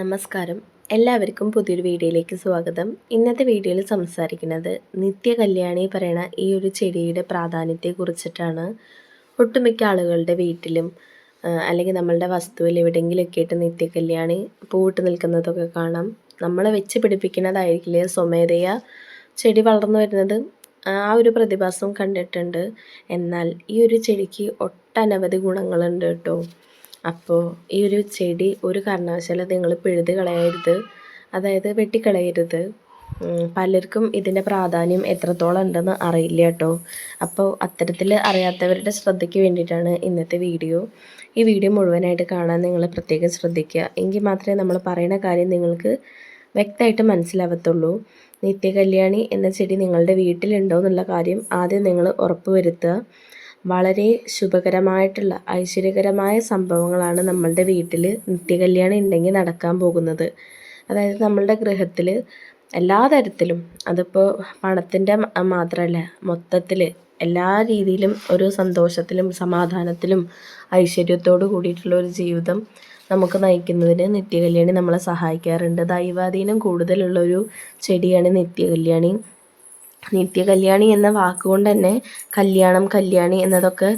നമസ്കാരം. എല്ലാവർക്കും പുതിയൊരു വീഡിയോയിലേക്ക് സ്വാഗതം. ഇന്നത്തെ വീഡിയോയിൽ സംസാരിക്കുന്നത് നിത്യകല്യാണി പറയണ ഈ ഒരു ചെടിയുടെ പ്രാധാന്യത്തെ കുറിച്ചിട്ടാണ് ഒട്ടുമിക്ക ആളുകളുടെ വീട്ടിലും അല്ലെങ്കിൽ നമ്മളുടെ വസ്തുവിൽ എവിടെയെങ്കിലുമൊക്കെ ആയിട്ട് നിത്യകല്യാണി പൂവിട്ട് നിൽക്കുന്നതൊക്കെ കാണാം. നമ്മൾ വെച്ച് പിടിപ്പിക്കുന്നതായിരിക്കില്ലേ സ്വമേധയാ ചെടി വളർന്നു വരുന്നത്? ആ ഒരു പ്രതിഭാസം കണ്ടിട്ടുണ്ട്. എന്നാൽ ഈ ഒരു ചെടിക്ക് ഒട്ടനവധി ഗുണങ്ങളുണ്ട് കേട്ടോ. അപ്പോൾ ഈ ഒരു ചെടി ഒരു കാരണവശാലും നിങ്ങൾ പിഴുത് കളയരുത്. അതായത് വെട്ടിക്കളയരുത്. പലർക്കും ഇതിന്റെ പ്രാധാന്യം എത്രത്തോളം ഉണ്ടെന്ന് അറിയില്ല കേട്ടോ. അപ്പോൾ അത്തരത്തിൽ അറിയാത്തവരുടെ ശ്രദ്ധയ്ക്ക് വേണ്ടിയിട്ടാണ് ഇന്നത്തെ വീഡിയോ. ഈ വീഡിയോ മുഴുവനായിട്ട് കാണാൻ നിങ്ങൾ പ്രത്യേകം ശ്രദ്ധിക്കുക. എങ്കിൽ മാത്രമേ നമ്മൾ പറയുന്ന കാര്യം നിങ്ങൾക്ക് വ്യക്തമായിട്ട് മനസ്സിലാവത്തുള്ളൂ. നിത്യകല്യാണി എന്ന ചെടി നിങ്ങളുടെ വീട്ടിലുണ്ടോ എന്നുള്ള കാര്യം ആദ്യം നിങ്ങൾ ഉറപ്പ് വരുത്തുക വളരെ ശുഭകരമായിട്ടുള്ള ഐശ്വര്യകരമായ സംഭവങ്ങളാണ് നമ്മളുടെ വീട്ടിൽ നിത്യകല്യാണം ഉണ്ടെങ്കിൽ നടക്കാൻ പോകുന്നത്. അതായത് നമ്മളുടെ ഗൃഹത്തിൽ എല്ലാ തരത്തിലും അതിപ്പോൾ പണത്തിന്റെ മാത്രമല്ല മൊത്തത്തിൽ എല്ലാ രീതിയിലും ഒരു സന്തോഷത്തിലും സമാധാനത്തിലും ഐശ്വര്യത്തോടു കൂടിയിട്ടുള്ള ഒരു ജീവിതം നമുക്ക് നയിക്കുന്നതിന് നിത്യകല്യാണി നമ്മളെ സഹായിക്കാറുണ്ട്. ദൈവാധീനം കൂടുതലുള്ള ഒരു ചെടിയാണ് നിത്യകല്യാണി. നിത്യകല്യാണി എന്ന വാക്കുകൊണ്ട് തന്നെ കല്യാണം കല്യാണി എന്നതൊക്കെ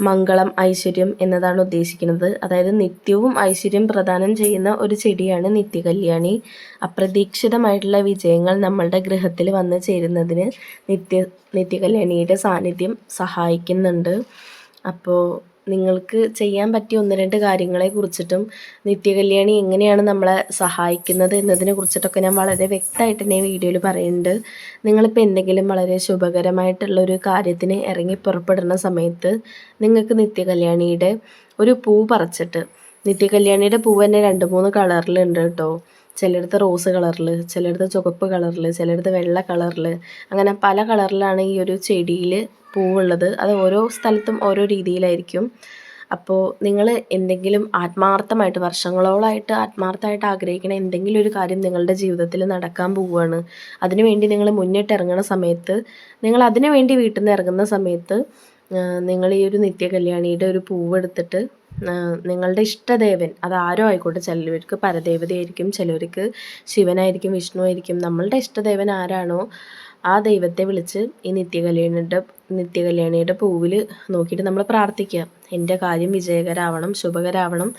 മംഗളം ഐശ്വര്യം എന്നതാണ് ഉദ്ദേശിക്കുന്നത്. അതായത് നിത്യവും ഐശ്വര്യം പ്രദാനം ചെയ്യുന്ന ഒരു ചെടിയാണ് നിത്യകല്യാണി. അപ്രതീക്ഷിതമായിട്ടുള്ള വിജയങ്ങൾ നമ്മളുടെ ഗൃഹത്തിൽ വന്നു ചേരുന്നതിന് നിത്യ നിത്യകല്യാണിയുടെ സാന്നിധ്യം സഹായിക്കുന്നുണ്ട്. അപ്പോൾ നിങ്ങൾക്ക് ചെയ്യാൻ പറ്റിയ ഒന്ന് രണ്ട് കാര്യങ്ങളെ കുറിച്ചിട്ടും നിത്യകല്യാണി എങ്ങനെയാണ് നമ്മളെ സഹായിക്കുന്നത് എന്നതിനെ കുറിച്ചിട്ടൊക്കെ ഞാൻ വളരെ വ്യക്തമായിട്ട് തന്നെ വീഡിയോയിൽ പറയുന്നുണ്ട്. നിങ്ങളിപ്പോൾ എന്തെങ്കിലും വളരെ ശുഭകരമായിട്ടുള്ള ഒരു കാര്യത്തിന് ഇറങ്ങി പുറപ്പെടുന്ന സമയത്ത് നിങ്ങൾക്ക് നിത്യകല്യാണിയുടെ ഒരു പൂ പറിച്ചിട്ട് നിത്യകല്യാണിയുടെ പൂവ് തന്നെ രണ്ട് മൂന്ന് കളറിലുണ്ട് കേട്ടോ. ചിലയിടത്ത് റോസ് കളറിൽ ചിലയിടത്ത് ചുവപ്പ് കളറിൽ ചിലയിടത്ത് വെള്ള കളറിൽ അങ്ങനെ പല കളറിലാണ് ഈ ഒരു ചെടിയിൽ പൂവുള്ളത്. അത് ഓരോ സ്ഥലത്തും ഓരോ രീതിയിലായിരിക്കും. അപ്പോൾ നിങ്ങൾ എന്തെങ്കിലും ആത്മാർത്ഥമായിട്ട് വർഷങ്ങളോളായിട്ട് ആത്മാർത്ഥമായിട്ട് ആഗ്രഹിക്കുന്ന എന്തെങ്കിലും ഒരു കാര്യം നിങ്ങളുടെ ജീവിതത്തിൽ നടക്കാൻ പോവുകയാണ്. അതിനുവേണ്ടി നിങ്ങൾ മുന്നിട്ട് ഇറങ്ങുന്ന സമയത്ത് നിങ്ങൾ അതിനുവേണ്ടി വീട്ടിൽ നിന്ന് ഇറങ്ങുന്ന സമയത്ത് നിങ്ങൾ ഈ ഒരു നിത്യകല്യാണിയുടെ ഒരു പൂവെടുത്തിട്ട് നിങ്ങളുടെ ഇഷ്ടദേവൻ അത് ആരോ ആയിക്കോട്ടെ ചിലവർക്ക് പരദേവതയായിരിക്കും ചിലവർക്ക് ശിവനായിരിക്കും വിഷ്ണു ആയിരിക്കും. നമ്മളുടെ ഇഷ്ടദേവൻ ആരാണോ ആ ദൈവത്തെ വിളിച്ച് ഈ നിത്യകല്യാണിയുടെ നിത്യകല്യാണിയുടെ പൂവിൽ നോക്കിയിട്ട് നമ്മൾ പ്രാർത്ഥിക്കുക. എന്റെ കാര്യം വിജയകരാവണം ശുഭകരാവണം.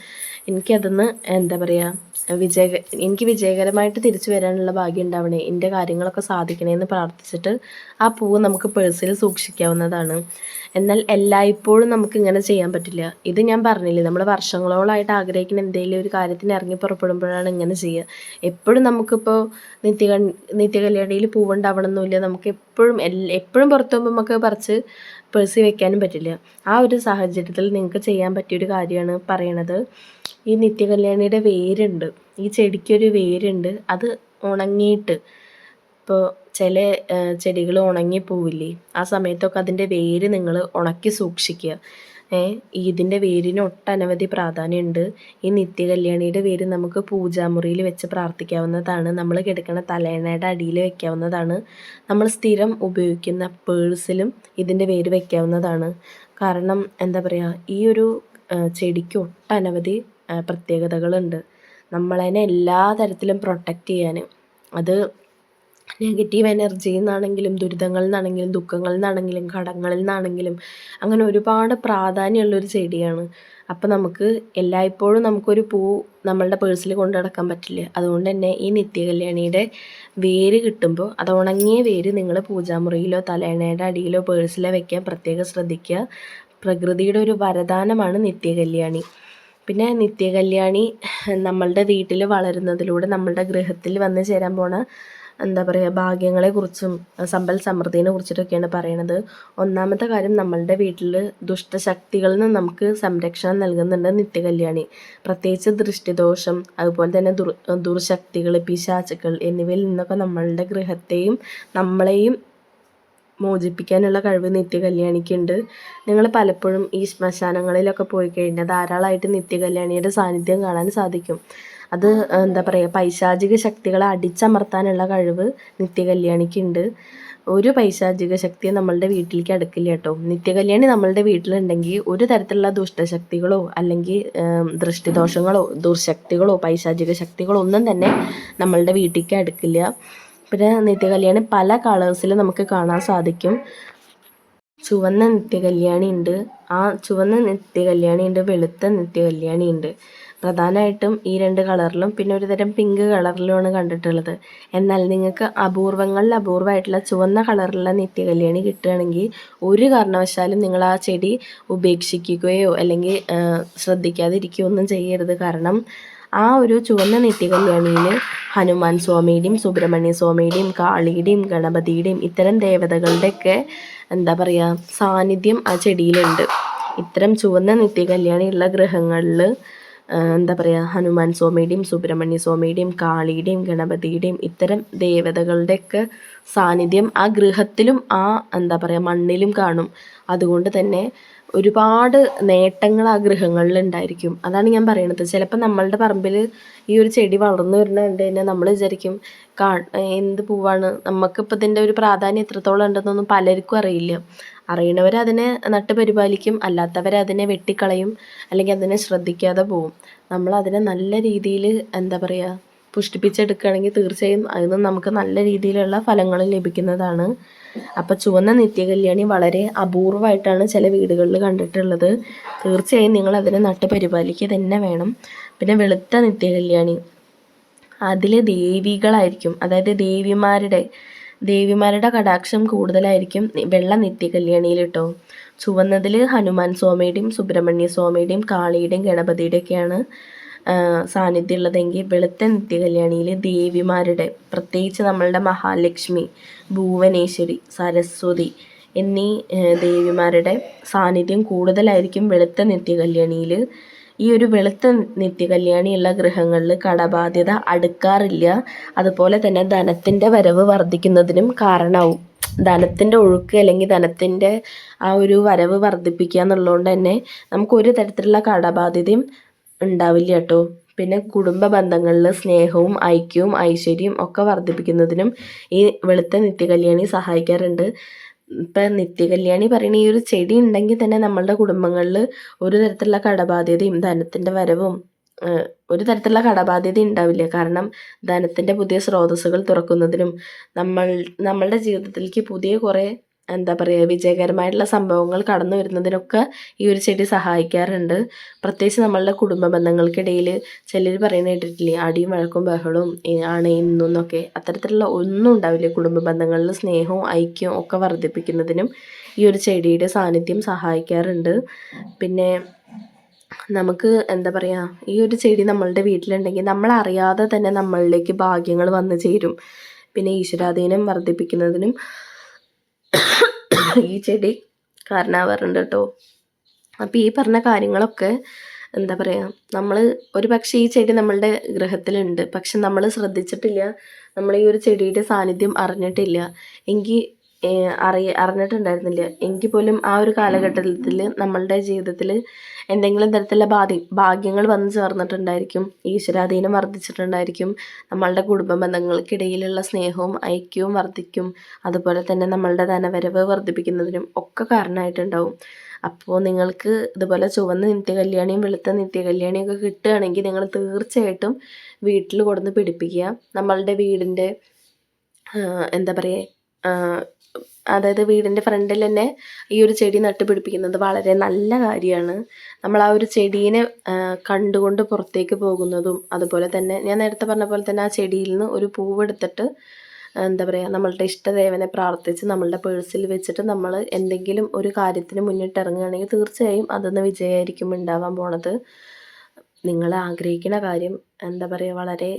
എനിക്കതെന്ന് എന്താ പറയുക വിജയ എനിക്ക് വിജയകരമായിട്ട് തിരിച്ചു വരാനുള്ള ഭാഗ്യം ഉണ്ടാവണേ. എന്റെ കാര്യങ്ങളൊക്കെ സാധിക്കണേ എന്ന് പ്രാർത്ഥിച്ചിട്ട് ആ പൂവ് നമുക്ക് പേഴ്സിൽ സൂക്ഷിക്കാവുന്നതാണ്. എന്നാൽ എല്ലായ്പ്പോഴും നമുക്ക് ഇങ്ങനെ ചെയ്യാൻ പറ്റില്ല. ഇത് ഞാൻ പറഞ്ഞില്ലേ നമ്മൾ വർഷങ്ങളോളായിട്ട് ആഗ്രഹിക്കുന്ന എന്തെങ്കിലും ഒരു കാര്യത്തിന് ഇറങ്ങി പുറപ്പെടുമ്പോഴാണ് ഇങ്ങനെ ചെയ്യുക. എപ്പോഴും നമുക്കിപ്പോൾ നിത്യ നിത്യകല്യാണിയിൽ പൂവുണ്ടാവണമെന്നില്ല നമുക്ക് എപ്പോഴും എപ്പോഴും പുറത്തു പോകുമ്പോൾ നമുക്ക് പറിച്ച് പേഴ്സിൽ വെക്കാനും പറ്റില്ല. ആ ഒരു സാഹചര്യത്തിൽ നിങ്ങൾക്ക് ചെയ്യാൻ പറ്റിയൊരു കാര്യമാണ് പറയണത്. ഈ നിത്യകല്യാണിയുടെ വേരുണ്ട്. ഈ ചെടിക്കൊരു വേരുണ്ട്. അത് ഉണങ്ങിയിട്ട് ഇപ്പോൾ ചില ചെടികൾ ഉണങ്ങി പോവില്ലേ ആ സമയത്തൊക്കെ അതിന്റെ വേര് നിങ്ങൾ ഉണക്കി സൂക്ഷിക്കുക. ഇതിന്റെ വേരിന് ഒട്ടനവധി പ്രാധാന്യമുണ്ട്. ഈ നിത്യകല്യാണിയുടെ വേര് നമുക്ക് പൂജാമുറിയിൽ വെച്ച് പ്രാർത്ഥിക്കാവുന്നതാണ്. നമ്മൾ കിടക്കുന്ന തലേണയുടെ അടിയിൽ വെക്കാവുന്നതാണ്. നമ്മൾ സ്ഥിരം ഉപയോഗിക്കുന്ന പേഴ്സിലും ഇതിന്റെ വേര് വെക്കാവുന്നതാണ്. കാരണം എന്താ പറയുക ഈ ഒരു ചെടിക്ക് ഒട്ടനവധി പ്രത്യേകതകളുണ്ട്. നമ്മളതിനെ എല്ലാ തരത്തിലും പ്രൊട്ടക്റ്റ് ചെയ്യാൻ. അത് നെഗറ്റീവ് എനർജിയിൽ നിന്നാണെങ്കിലും ദുരിതങ്ങളിൽ നിന്നാണെങ്കിലും ദുഃഖങ്ങളിൽ നിന്നാണെങ്കിലും കടങ്ങളിൽ നിന്നാണെങ്കിലും അങ്ങനെ ഒരുപാട് പ്രാധാന്യമുള്ളൊരു ചെടിയാണ്. അപ്പോൾ നമുക്ക് എല്ലായ്പ്പോഴും നമുക്കൊരു പൂ നമ്മളുടെ പേഴ്സിൽ കൊണ്ടു നടക്കാൻ പറ്റില്ല. അതുകൊണ്ട് തന്നെ ഈ നിത്യകല്യാണിയുടെ വേര് കിട്ടുമ്പോൾ അത് ഉണങ്ങിയ വേര് നിങ്ങൾ പൂജാമുറിയിലോ തലേണയുടെ അടിയിലോ പേഴ്സിലോ വെക്കാൻ പ്രത്യേകം ശ്രദ്ധിക്കുക. പ്രകൃതിയുടെ ഒരു വരദാനമാണ് നിത്യകല്യാണി. പിന്നെ നിത്യകല്യാണി നമ്മളുടെ വീട്ടിൽ വളരുന്നതിലൂടെ നമ്മളുടെ ഗൃഹത്തിൽ വന്ന് ചേരാൻ പോണ എന്താ പറയുക ഭാഗ്യങ്ങളെക്കുറിച്ചും സമ്പൽ സമൃദ്ധിനെ കുറിച്ചിട്ടൊക്കെയാണ് പറയണത്. ഒന്നാമത്തെ കാര്യം നമ്മളുടെ വീട്ടിൽ ദുഷ്ടശക്തികളിൽ നിന്ന് നമുക്ക് സംരക്ഷണം നൽകുന്നുണ്ട് നിത്യകല്യാണി. പ്രത്യേകിച്ച് ദൃഷ്ടിദോഷം അതുപോലെ തന്നെ ദുർ ദുർശക്തികൾ പിശാചുക്കൾ എന്നിവയിൽ നിന്നൊക്കെ നമ്മളുടെ ഗൃഹത്തെയും നമ്മളെയും മോചിപ്പിക്കാനുള്ള കഴിവ് നിത്യകല്യാണിക്കുണ്ട്. നിങ്ങൾ പലപ്പോഴും ഈ ശ്മശാനങ്ങളിലൊക്കെ പോയി കഴിഞ്ഞാൽ ധാരാളമായിട്ട് നിത്യകല്യാണിയുടെ സാന്നിധ്യം കാണാൻ സാധിക്കും. അത് എന്താ പറയുക പൈശാചിക ശക്തികളെ അടിച്ചമർത്താനുള്ള കഴിവ് നിത്യകല്യാണിക്കുണ്ട്. ഒരു പൈശാചിക ശക്തിയും നമ്മളുടെ വീട്ടിലേക്ക് അടുക്കില്ല കേട്ടോ. നിത്യകല്യാണി നമ്മളുടെ വീട്ടിലുണ്ടെങ്കിൽ ഒരു തരത്തിലുള്ള ദുഷ്ടശക്തികളോ അല്ലെങ്കിൽ ദൃഷ്ടിദോഷങ്ങളോ ദുർശക്തികളോ പൈശാചിക ശക്തികളോ ഒന്നും തന്നെ നമ്മളുടെ വീട്ടിലേക്ക് അടുക്കില്ല. പിന്നെ നിത്യകല്യാണി പല കളേഴ്സിൽ നമുക്ക് കാണാൻ സാധിക്കും. ചുവന്ന നിത്യകല്യാണി ഉണ്ട് ആ ചുവന്ന നിത്യകല്യാണി ഉണ്ട് വെളുത്ത നിത്യകല്യാണി ഉണ്ട് പ്രധാനമായിട്ടും ഈ രണ്ട് കളറിലും പിന്നെ ഒരു തരം പിങ്ക് കളറിലുമാണ് കണ്ടിട്ടുള്ളത്. എന്നാൽ നിങ്ങൾക്ക് അപൂർവങ്ങളിൽ അപൂർവമായിട്ടുള്ള ചുവന്ന കളറിലുള്ള നിത്യകല്യാണി കിട്ടുകയാണെങ്കിൽ ഒരു കാരണവശാലും നിങ്ങൾ ആ ചെടി ഉപേക്ഷിക്കുകയോ അല്ലെങ്കിൽ ശ്രദ്ധിക്കാതിരിക്കുകയോ ഒന്നും ചെയ്യരുത്. കാരണം ആ ഒരു ചുവന്ന നിത്യകല്യാണിയിൽ ഹനുമാൻ സ്വാമിയുടെയും സുബ്രഹ്മണ്യ സ്വാമിയുടെയും കാളിയുടെയും ഗണപതിയുടെയും ഇത്തരം ദേവതകളുടെയൊക്കെ എന്താ പറയുക സാന്നിധ്യം ആ ചെടിയിലുണ്ട്. ഇത്തരം ചുവന്ന നിത്യകല്യാണിയുള്ള ഗൃഹങ്ങളിൽ എന്താ പറയുക ഹനുമാൻ സ്വാമിയുടെയും സുബ്രഹ്മണ്യ സ്വാമിയുടെയും കാളിയുടെയും ഗണപതിയുടെയും ഇത്തരം ദേവതകളുടെയൊക്കെ സാന്നിധ്യം ആ ഗൃഹത്തിലും ആ എന്താ പറയുക മണ്ണിലും കാണും. അതുകൊണ്ട് തന്നെ ഒരുപാട് നേട്ടങ്ങൾ ആ ഗൃഹങ്ങളിൽ ഉണ്ടായിരിക്കും. അതാണ് ഞാൻ പറയണത്. ചിലപ്പോൾ നമ്മളുടെ പറമ്പിൽ ഈ ഒരു ചെടി വളർന്നു വരുന്നത് കഴിഞ്ഞാൽ നമ്മൾ വിചാരിക്കും കാ എന്ത് പൂവാണ്? നമുക്കിപ്പോൾ ഇതിന്റെ ഒരു പ്രാധാന്യം എത്രത്തോളം ഉണ്ടെന്നൊന്നും പലർക്കും അറിയില്ല. അറിയണവർ അതിനെ നട്ട് പരിപാലിക്കും അല്ലാത്തവർ അതിനെ വെട്ടിക്കളയും അല്ലെങ്കിൽ അതിനെ ശ്രദ്ധിക്കാതെ പോവും. നമ്മൾ അതിനെ നല്ല രീതിയിൽ എന്താ പറയുക പുഷ്ടിപ്പിച്ചെടുക്കുകയാണെങ്കിൽ തീർച്ചയായും അതിൽ നിന്ന് നമുക്ക് നല്ല രീതിയിലുള്ള ഫലങ്ങൾ ലഭിക്കുന്നതാണ്. അപ്പോൾ ചുവന്ന നിത്യകല്യാണി വളരെ അപൂർവമായിട്ടാണ് ചില വീടുകളിൽ കണ്ടിട്ടുള്ളത്. തീർച്ചയായും നിങ്ങൾ അതിനെ നട്ട് പരിപാലിക്കുക തന്നെ വേണം. പിന്നെ വെളുത്ത നിത്യകല്യാണി. അതിൽ ദേവികളായിരിക്കും. അതായത് ദേവിമാരുടെ ദേവിമാരുടെ കടാക്ഷം കൂടുതലായിരിക്കും വെള്ള നിത്യകല്യാണിയിൽ കേട്ടോ ചുവന്നതിൽ ഹനുമാൻ സ്വാമിയുടെയും സുബ്രഹ്മണ്യ സ്വാമിയുടെയും കാളിയുടെയും ഗണപതിയുടെയൊക്കെയാണ് സാന്നിധ്യം ഉള്ളതെങ്കിൽ വെളുത്ത നിത്യകല്യാണിയിൽ ദേവിമാരുടെ പ്രത്യേകിച്ച് നമ്മളുടെ മഹാലക്ഷ്മി ഭുവനേശ്വരി സരസ്വതി എന്നീ ദേവിമാരുടെ സാന്നിധ്യം കൂടുതലായിരിക്കും വെളുത്ത നിത്യകല്യാണിയിൽ ഈ ഒരു വെളുത്ത നിത്യകല്യാണിയുള്ള ഗ്രഹങ്ങളിൽ കടബാധ്യത അടുക്കാറില്ല. അതുപോലെ തന്നെ ധനത്തിന്റെ വരവ് വർദ്ധിക്കുന്നതിനും കാരണമാവും ധനത്തിന്റെ ഒഴുക്ക് അല്ലെങ്കിൽ ധനത്തിന്റെ ആ ഒരു വരവ് വർദ്ധിപ്പിക്കുക എന്നുള്ളതുകൊണ്ട് തന്നെ നമുക്ക് ഒരു തരത്തിലുള്ള കടബാധ്യതയും ഉണ്ടാവില്ല കേട്ടോ. പിന്നെ കുടുംബ ബന്ധങ്ങളിൽ സ്നേഹവും ഐക്യവും ഐശ്വര്യവും ഒക്കെ വർദ്ധിപ്പിക്കുന്നതിനും ഈ വെളുത്ത നിത്യകല്യാണി സഹായിക്കാറുണ്ട്. ഇപ്പം നിത്യകല്യാണി പറയുന്ന ഈ ഒരു ചെടി ഉണ്ടെങ്കിൽ തന്നെ നമ്മളുടെ കുടുംബങ്ങളിൽ ഒരു തരത്തിലുള്ള കടബാധ്യതയും ധനത്തിന്റെ വരവും ഒരു തരത്തിലുള്ള കടബാധ്യത ഉണ്ടാവില്ല. കാരണം ധനത്തിന്റെ പുതിയ സ്രോതസ്സുകൾ തുറക്കുന്നതിനും നമ്മൾ നമ്മളുടെ ജീവിതത്തിലേക്ക് പുതിയ കുറേ എന്താ പറയുക വിജയകരമായിട്ടുള്ള സംഭവങ്ങൾ കടന്നു വരുന്നതിനൊക്കെ ഈ ഒരു ചെടി സഹായിക്കാറുണ്ട്. പ്രത്യേകിച്ച് നമ്മളുടെ കുടുംബ ബന്ധങ്ങൾക്കിടയിൽ ചിലർ പറയുന്ന കേട്ടിട്ടില്ലേ അടിയും വഴക്കും ബഹളവും ആണ് ഇന്നും എന്നൊക്കെ. അത്തരത്തിലുള്ള ഒന്നും ഉണ്ടാവില്ല കുടുംബ ബന്ധങ്ങളിൽ സ്നേഹവും ഐക്യവും ഒക്കെ വർദ്ധിപ്പിക്കുന്നതിനും ഈ ഒരു ചെടിയുടെ സാന്നിധ്യം സഹായിക്കാറുണ്ട്. പിന്നെ നമുക്ക് എന്താ പറയുക ഈ ഒരു ചെടി നമ്മളുടെ വീട്ടിലുണ്ടെങ്കിൽ നമ്മളറിയാതെ തന്നെ നമ്മളിലേക്ക് ഭാഗ്യങ്ങൾ വന്നു ചേരും. പിന്നെ ഈശ്വരാധീനം വർദ്ധിപ്പിക്കുന്നതിനും ഈ ചെടി കാരണമാവാറുണ്ട് കേട്ടോ. അപ്പോൾ ഈ പറഞ്ഞ കാര്യങ്ങളൊക്കെ എന്താ പറയുക നമ്മൾ ഒരു പക്ഷേ ഈ ചെടി നമ്മളുടെ ഗൃഹത്തിലുണ്ട് പക്ഷെ നമ്മൾ ശ്രദ്ധിച്ചിട്ടില്ല. നമ്മൾ ഈ ഒരു ചെടിയുടെ സാന്നിധ്യം അറിഞ്ഞിട്ടില്ല. എങ്കിൽ അറിയ അറിഞ്ഞിട്ടുണ്ടായിരുന്നില്ല. എങ്കിൽ പോലും ആ ഒരു കാലഘട്ടത്തിൽ നമ്മളുടെ ജീവിതത്തിൽ എന്തെങ്കിലും തരത്തിലുള്ള ബാധി ഭാഗ്യങ്ങൾ വന്നു ചേർന്നിട്ടുണ്ടായിരിക്കും. ഈശ്വരാധീനം വർദ്ധിച്ചിട്ടുണ്ടായിരിക്കും. നമ്മളുടെ കുടുംബ ബന്ധങ്ങൾക്കിടയിലുള്ള സ്നേഹവും ഐക്യവും വർദ്ധിക്കും. അതുപോലെ തന്നെ നമ്മളുടെ ധനവരവ് വർദ്ധിപ്പിക്കുന്നതിനും ഒക്കെ കാരണമായിട്ടുണ്ടാവും. അപ്പോൾ നിങ്ങൾക്ക് ഇതുപോലെ ചുവന്ന നിത്യകല്യാണിയും വെളുത്ത നിത്യകല്യാണിയും ഒക്കെ കിട്ടുകയാണെങ്കിൽ നിങ്ങൾ തീർച്ചയായിട്ടും വീട്ടിൽ കൊടുന്ന് പിടിപ്പിക്കുക. നമ്മളുടെ വീടിന്റെ എന്താ പറയുക അതായത് വീടിന്റെ ഫ്രണ്ടിൽ തന്നെ ഈ ഒരു ചെടി നട്ടുപിടിപ്പിക്കുന്നത് വളരെ നല്ല കാര്യമാണ്. നമ്മൾ ആ ഒരു ചെടീനെ കണ്ടുകൊണ്ട് പുറത്തേക്ക് പോകുന്നതും അതുപോലെ തന്നെ ഞാൻ നേരത്തെ പറഞ്ഞ പോലെ തന്നെ ആ ചെടിയിൽ നിന്ന് ഒരു പൂവെടുത്തിട്ട് എന്താ പറയുക നമ്മളുടെ ഇഷ്ടദേവനെ പ്രാർത്ഥിച്ച് നമ്മളുടെ പേഴ്സിൽ വെച്ചിട്ട് നമ്മൾ എന്തെങ്കിലും ഒരു കാര്യത്തിന് മുന്നിട്ട് ഇറങ്ങുകയാണെങ്കിൽ തീർച്ചയായും അതൊന്ന് വിജയമായിരിക്കും ഉണ്ടാവാൻ പോണത്. നിങ്ങൾ ആഗ്രഹിക്കുന്ന കാര്യം എന്താ പറയുക വളരെ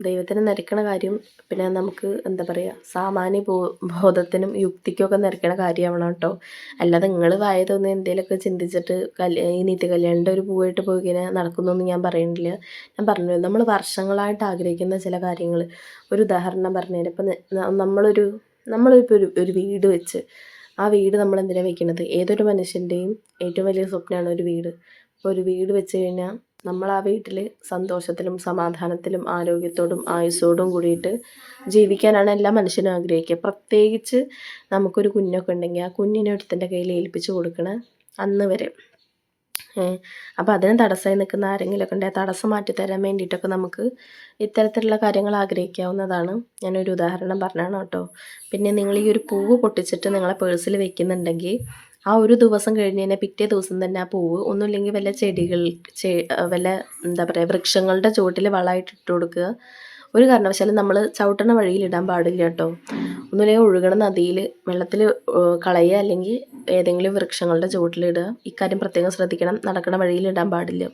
ദൈവത്തിന് നിരക്കണ കാര്യം പിന്നെ നമുക്ക് എന്താ പറയുക സാമാന്യ ബോ ബോധത്തിനും യുക്തിക്കൊക്കെ നിരക്കണ കാര്യമാവണം കേട്ടോ. അല്ലാതെ നിങ്ങൾ വായതൊന്ന് എന്തെങ്കിലുമൊക്കെ ചിന്തിച്ചിട്ട് കല്യാ ഈ നീതി കല്യാണിന്റെ ഒരു പൂവായിട്ട് പോയി ഇങ്ങനെ നടക്കുന്നൊന്നും ഞാൻ പറയുന്നില്ല ഞാൻ പറഞ്ഞു നമ്മൾ വർഷങ്ങളായിട്ട് ആഗ്രഹിക്കുന്ന ചില കാര്യങ്ങൾ ഒരു ഉദാഹരണം പറഞ്ഞുതരാം ഇപ്പം നമ്മളൊരു നമ്മളിപ്പോൾ ഒരു ഒരു വീട് വെച്ച് ആ വീട് നമ്മൾ എന്തിനാണ് വെക്കുന്നത് ഏതൊരു മനുഷ്യന്റെയും ഏറ്റവും വലിയ സ്വപ്നമാണ് ഒരു വീട്. അപ്പോൾ ഒരു വീട് വെച്ച് കഴിഞ്ഞാൽ നമ്മൾ ആ വീട്ടിൽ സന്തോഷത്തിലും സമാധാനത്തിലും ആരോഗ്യത്തോടും ആയുസ്സോടും കൂടിയിട്ട് ജീവിക്കാനാണ് എല്ലാ മനുഷ്യനും ആഗ്രഹിക്കുക. പ്രത്യേകിച്ച് നമുക്കൊരു കുഞ്ഞൊക്കെ ഉണ്ടെങ്കിൽ ആ കുഞ്ഞിനെ ഒരുത്തന്റെ കയ്യിൽ ഏൽപ്പിച്ച് കൊടുക്കണ അന്ന് വരെ. അപ്പോൾ അതിന് തടസ്സമായി നിൽക്കുന്ന ആരെങ്കിലുമൊക്കെ ഉണ്ടെങ്കിൽ തടസ്സം മാറ്റി തരാൻ വേണ്ടിയിട്ടൊക്കെ നമുക്ക് ഇത്തരത്തിലുള്ള കാര്യങ്ങൾ ആഗ്രഹിക്കാവുന്നതാണ്. ഞാനൊരു ഉദാഹരണം പറഞ്ഞാണ് കേട്ടോ. പിന്നെ നിങ്ങൾ ഈ ഒരു പൂവ് പൊട്ടിച്ചിട്ട് നിങ്ങളെ പേഴ്സിൽ വെക്കുന്നുണ്ടെങ്കിൽ ആ ഒരു ദിവസം കഴിഞ്ഞ് കഴിഞ്ഞാൽ പിറ്റേ ദിവസം തന്നെ ആ പൂവ് ഒന്നുമില്ലെങ്കിൽ വല്ല ചെടികൾ വല്ല എന്താ പറയുക വൃക്ഷങ്ങളുടെ ചുവട്ടിൽ വളമായിട്ട് ഇട്ട് കൊടുക്കുക. ഒരു കാരണവശാലും നമ്മൾ ചവിട്ടണ വഴിയിൽ ഇടാൻ പാടില്ല കേട്ടോ. ഒന്നുമില്ലെങ്കിൽ ഒഴുകണ നദിയിൽ വെള്ളത്തിൽ കളയുക അല്ലെങ്കിൽ ഏതെങ്കിലും വൃക്ഷങ്ങളുടെ ചുവട്ടിലിടുക ഇക്കാര്യം പ്രത്യേകം ശ്രദ്ധിക്കണം. നടക്കണ വഴിയിൽ ഇടാൻ പാടില്ല.